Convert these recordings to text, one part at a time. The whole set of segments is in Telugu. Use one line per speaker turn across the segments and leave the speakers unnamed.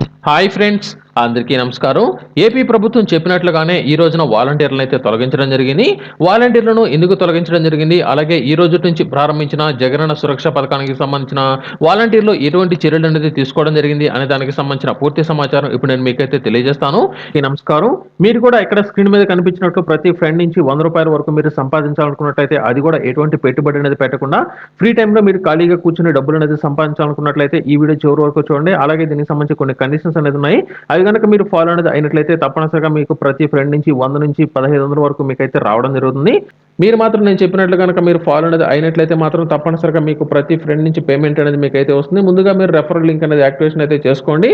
you హాయ్ ఫ్రెండ్స్ అందరికీ నమస్కారం. ఏపీ ప్రభుత్వం చెప్పినట్లుగానే ఈ రోజున వాలంటీర్లను అయితే తొలగించడం జరిగింది. వాలంటీర్లను ఎందుకు తొలగించడం జరిగింది? అలాగే ఈ రోజు నుంచి ప్రారంభించిన జగనన్న సురక్ష పథకానికి సంబంధించిన వాలంటీర్లు ఎటువంటి చర్యలు అనేది తీసుకోవడం జరిగింది అనే దానికి సంబంధించిన పూర్తి సమాచారం ఇప్పుడు నేను మీకైతే తెలియజేస్తాను. ఈ నమస్కారం. మీరు కూడా ఇక్కడ స్క్రీన్ మీద కనిపించినట్లు ప్రతి ఫ్రెండ్ నుంచి వంద రూపాయల వరకు మీరు సంపాదించాలనుకున్నట్లయితే అది కూడా ఎటువంటి పెట్టుబడి అనేది పెట్టకుండా ఫ్రీ టైంలో మీరు ఖాళీగా కూర్చుని డబ్బులు అనేది సంపాదించాలనుకున్నట్లయితే ఈ వీడియో చివరి వరకు చూడండి. అలాగే దీనికి సంబంధించి కొన్ని కండిషన్స్ అనేది ఉన్నాయి. అవి కనుక మీరు ఫాలో అనేది అయినట్లయితే తప్పనిసరిగా మీకు ప్రతి ఫ్రెండ్ నుంచి వంద నుంచి పదహైదు వందల వరకు మీకు అయితే రావడం జరుగుతుంది. మీరు మాత్రం నేను చెప్పినట్లు కనుక మీరు ఫాలో అనేది అయినట్లయితే మాత్రం తప్పనిసరిగా మీకు ప్రతి ఫ్రెండ్ నుంచి పేమెంట్ అనేది మీకు అయితే వస్తుంది. ముందుగా మీరు రెఫరల్ లింక్ అనేది యాక్టివేషన్ అయితే చేసుకోండి.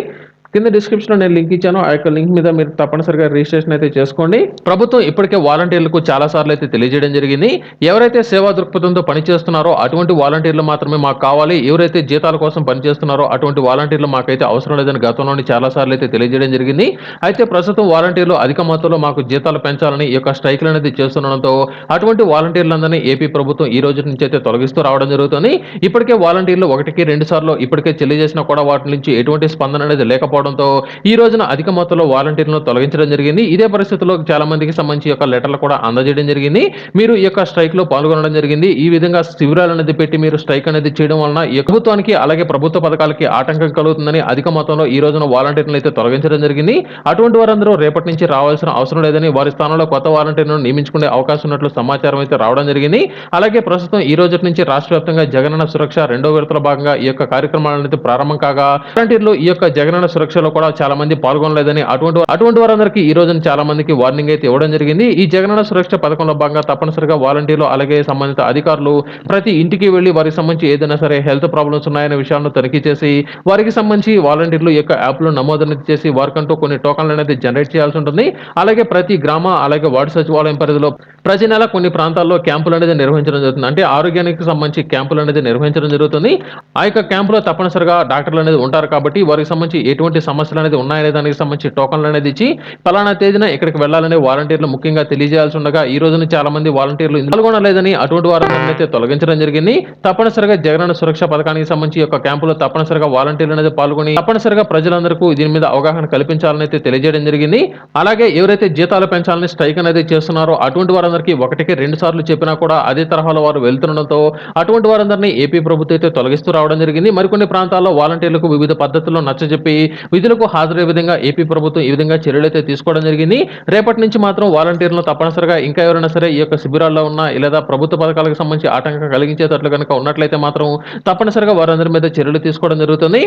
కింద డిస్క్రిప్షన్లో నేను లింక్ ఇచ్చాను. ఆ యొక్క లింక్ మీద మీరు తప్పనిసరిగా రిజిస్ట్రేషన్ అయితే చేసుకోండి. ప్రభుత్వం ఇప్పటికే వాలంటీర్లకు చాలా సార్లు అయితే తెలియజేయడం జరిగింది. ఎవరైతే సేవా దృక్పథంతో పనిచేస్తున్నారో అటువంటి వాలంటీర్లు మాత్రమే మాకు కావాలి. ఎవరైతే జీతాల కోసం పనిచేస్తున్నారో అటువంటి వాలంటీర్లు మాకైతే అవసరం లేదని గతంలోని చాలా సార్లు అయితే తెలియజేయడం జరిగింది. అయితే ప్రస్తుతం వాలంటీర్లు అధిక మొత్తంలో మాకు జీతాలు పెంచాలని ఈ యొక్క స్ట్రైక్లు అనేది చేస్తుండడంతో అటువంటి వాలంటీర్లందరినీ ఏపీ ప్రభుత్వం ఈ రోజు నుంచి అయితే తొలగిస్తూ రావడం జరుగుతుంది. ఇప్పటికే వాలంటీర్లు ఒకటికి రెండు సార్లు ఇప్పటికే తెలియజేసినా కూడా వాటి నుంచి ఎటువంటి స్పందన అనేది లేకపోవడంతో ఈ రోజున అధిక మొత్తంలో వాలంటీర్లను తొలగించడం జరిగింది. ఇదే పరిస్థితిలో చాలా మందికి సంబంధించి యొక్క లెటర్లు కూడా అందజేయడం జరిగింది. మీరు ఈ యొక్క స్ట్రైక్లో పాల్గొనడం జరిగింది. ఈ విధంగా శిబిరాలు అనేది పెట్టి మీరు స్ట్రైక్ అనేది చేయడం వలన ప్రభుత్వానికి అలాగే ప్రభుత్వ పథకాలకి ఆటంకం కలుగుతుందని అధిక మొత్తంలో ఈ రోజున వాలంటీర్లను అయితే తొలగించడం జరిగింది. అటువంటి వారందరూ రేపటి నుంచి రావాల్సిన అవసరం లేదని వారి స్థానంలో కొత్త వాలంటీర్లను నియమించుకునే అవకాశం ఉన్నట్లు సమాచారం అయితే రావడం జరిగింది. అలాగే ప్రస్తుతం ఈ రోజు నుంచి రాష్ట్ర వ్యాప్తంగా జగనన్న సురక్ష రెండో విడతలో భాగంగా ఈ యొక్క కార్యక్రమాలను ప్రారంభం కాగా వాలంటీర్లు ఈ యొక్క జగనన్న సురక్షలో కూడా చాలా మంది పాల్గొనలేదని అటువంటి అటువంటి వారందరికీ ఈ రోజున చాలా మందికి వార్నింగ్ అయితే ఇవ్వడం జరిగింది. ఈ జగనన్న సురక్ష పథకంలో భాగంగా తప్పనిసరిగా వాలంటీర్లు అలాగే సంబంధిత అధికారులు ప్రతి ఇంటికి వెళ్ళి వారికి సంబంధించి ఏదైనా సరే హెల్త్ ప్రాబ్లమ్స్ ఉన్నాయనే విషయాలను తనిఖీ చేసి వారికి సంబంధించి వాలంటీర్లు యొక్క యాప్లో నమోదు చేసి వారికంటూ కొన్ని టోకన్లు అనేది జనరేట్ చేయాల్సి ఉంటుంది. అలాగే ప్రతి గ్రామ అలాగే వార్డు సచివాలయం పరిధిలో ప్రతి నెల కొన్ని ప్రాంతాల్లో క్యాంపులు అనేది నిర్వహించడం జరుగుతుంది. అంటే ఆరోగ్యానికి సంబంధించి క్యాంపులు అనేది నిర్వహించడం జరుగుతుంది. ఆ యొక్క క్యాంపులో తప్పనిసరిగా డాక్టర్లు అనేది ఉంటారు కాబట్టి వారికి సంబంధించి ఎటువంటి సమస్యలు అనేది ఉన్నాయనే దానికి సంబంధించి టోకన్లు అనేది ఇచ్చి పలానా తేదీన ఇక్కడికి వెళ్ళాలనే వాలంటీర్లు ముఖ్యంగా తెలియజేయాల్సి ఉండగా ఈ రోజున చాలా మంది వాలంటీర్లు పాల్గొనలేదని అటువంటి వారిని అయితే తొలగించడం జరిగింది. తప్పనిసరిగా జగనన్న సురక్ష పథకానికి సంబంధించి యొక్క క్యాంపులో తప్పనిసరిగా వాలంటీర్లు అనేది పాల్గొని తప్పనిసరిగా ప్రజలందరికీ దీని మీద అవగాహన కల్పించాలని అయితే తెలియజేయడం జరిగింది. అలాగే ఎవరైతే జీతాలు పెంచాలని స్ట్రైక్ అనేది చేస్తున్నారో అటువంటి వారందరూ వారందరికీ ఒకటికి రెండు సార్లు చెప్పినా కూడా అదే తరహాలో వారు వెళ్తుండడంతో అటువంటి వారందరినీ ఏపీ ప్రభుత్వం అయితే తొలగిస్తూ రావడం జరిగింది. మరికొన్ని ప్రాంతాల్లో వాలంటీర్లకు వివిధ పద్ధతుల్లో నచ్చజెప్పి విధులకు హాజరయ్యే విధంగా ఏపీ ప్రభుత్వం ఈ విధంగా చర్యలు అయితే తీసుకోవడం జరిగింది. రేపటి నుంచి మాత్రం వాలంటీర్లను తప్పనిసరిగా ఇంకా ఎవరైనా సరే ఈ యొక్క శిబిరాల్లో ఉన్న లేదా ప్రభుత్వ పథకాలకు సంబంధించి ఆటంకం కలిగించేటట్లు కనుక ఉన్నట్లయితే మాత్రం తప్పనిసరిగా వారందరి మీద చర్యలు తీసుకోవడం జరుగుతుంది.